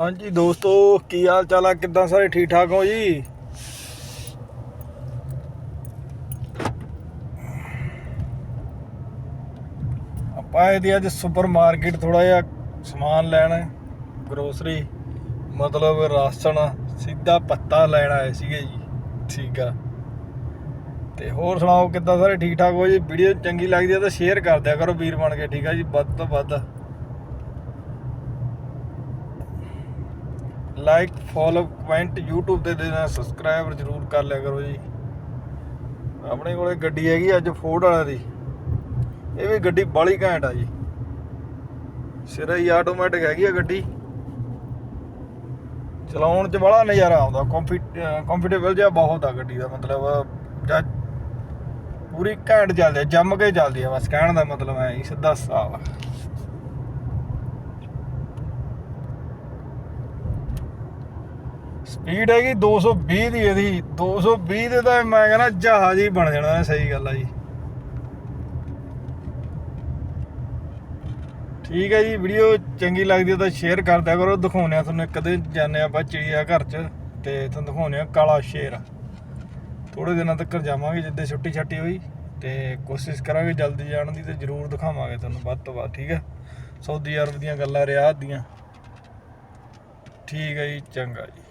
ਹਾਂਜੀ ਦੋਸਤੋ, ਕੀ ਹਾਲ ਚਾਲ ਆ? ਕਿੱਦਾਂ ਸਾਰੇ ਠੀਕ ਠਾਕ ਹੋ ਜੀ? ਆਪਾਂ ਇਹਦੀ ਅੱਜ ਸੁਪਰ ਮਾਰਕੀਟ ਥੋੜਾ ਜਿਹਾ ਸਮਾਨ ਲੈਣਾ ਗਰੋਸਰੀ ਮਤਲਬ ਰਾਸ਼ਨ, ਸਿੱਧਾ ਪੱਤਾ ਲੈਣ ਆਏ ਸੀਗੇ ਜੀ, ਠੀਕ ਆ। ਤੇ ਹੋਰ ਸੁਣਾਓ, ਕਿੱਦਾਂ ਸਾਰੇ ਠੀਕ ਠਾਕ ਹੋ ਜੀ? ਵੀਡੀਓ ਚੰਗੀ ਲੱਗਦੀ ਆ ਤਾਂ ਸ਼ੇਅਰ ਕਰ ਦਿਆ ਕਰੋ ਵੀਰ ਬਣ ਕੇ, ਠੀਕ ਆ ਜੀ? ਵੱਧ ਤੋਂ ਵੱਧ। ਲਾਈਕ, ਫੋਲੋ, ਕਮੈਂਟ YouTube ਤੇ ਦੇਣਾ, ਸਬਸਕ੍ਰਾਈਬ ਜਰੂਰ ਕਰ ਲਿਆ ਕਰੋ ਜੀ। ਆਪਣੇ ਕੋਲੇ ਗੱਡੀ ਹੈਗੀ ਅੱਜ ਫੋਰਡ ਵਾਲਿਆਂ ਦੀ। ਇਹ ਵੀ ਗੱਡੀ ਬਾਲੀ ਘੈਂਟ ਆ ਜੀ। ਸਿਰਾ ਹੀ ਆਟੋਮੈਟਿਕ ਹੈਗੀ ਆ ਗੱਡੀ। ਚਲਾਉਣ 'ਚ ਬੜਾ ਨਜ਼ਾਰਾ ਆਉਂਦਾ। ਕੰਫਰਟੇਬਲ ਜਿਹਾ ਬਹੁਤ ਆ ਗੱਡੀ ਦਾ ਮਤਲਬ। ਜਾਂ ਪੂਰੀ ਘੈਂਟ ਚੱਲਦੀ ਆ, ਜੰਮ ਕੇ ਚੱਲਦੀ ਆ। ਬਸ ਕਹਿਣ ਦਾ ਮਤਲਬ ਹੈ ਜੀ ਸਿੱਧਾ ਸਾਫ਼ ਸਪੀਡ ਹੈਗੀ 220 ਦੀ ਇਹਦੀ। 220 ਦੇ ਤਾਂ ਮੈਂ ਕਹਿੰਦਾ ਜਹਾਜ਼ ਹੀ ਬਣ ਜਾਣਾ, ਸਹੀ ਗੱਲ ਆ ਜੀ। ਠੀਕ ਹੈ ਜੀ, ਵੀਡੀਓ ਚੰਗੀ ਲੱਗਦੀ ਹੈ ਤਾਂ ਸ਼ੇਅਰ ਕਰ ਦਿਆ ਕਰੋ। ਦਿਖਾਉਂਦੇ ਆ ਤੁਹਾਨੂੰ ਕਦੇ ਜਾਂਦੇ ਆਪਾਂ ਚਿੜੀਆ ਘਰ 'ਚ ਤੇ ਤੁਹਾਨੂੰ ਦਿਖਾਉਂਦੇ ਆ ਕਾਲਾ ਸ਼ੇਰ। ਥੋੜੇ ਦਿਨਾਂ ਤੱਕ ਜਾਵਾਂਗੇ ਜਿੱਦੇ ਛੁੱਟੀ ਛੱਟੀ ਹੋਈ ਤੇ ਕੋਸ਼ਿਸ਼ ਕਰਾਂਗੇ ਜਲਦੀ ਜਾਣ ਦੀ ਤੇ ਜ਼ਰੂਰ ਦਿਖਾਵਾਂਗੇ ਤੁਹਾਨੂੰ ਵੱਧ ਤੋਂ ਵੱਧ, ਠੀਕ ਹੈ ਸਾਊਦੀ ਅਰਬ ਦੀਆਂ ਗੱਲਾਂ, ਰਿਆਦ ਦੀਆਂ। ਠੀਕ ਹੈ ਜੀ, ਚੰਗਾ ਜੀ।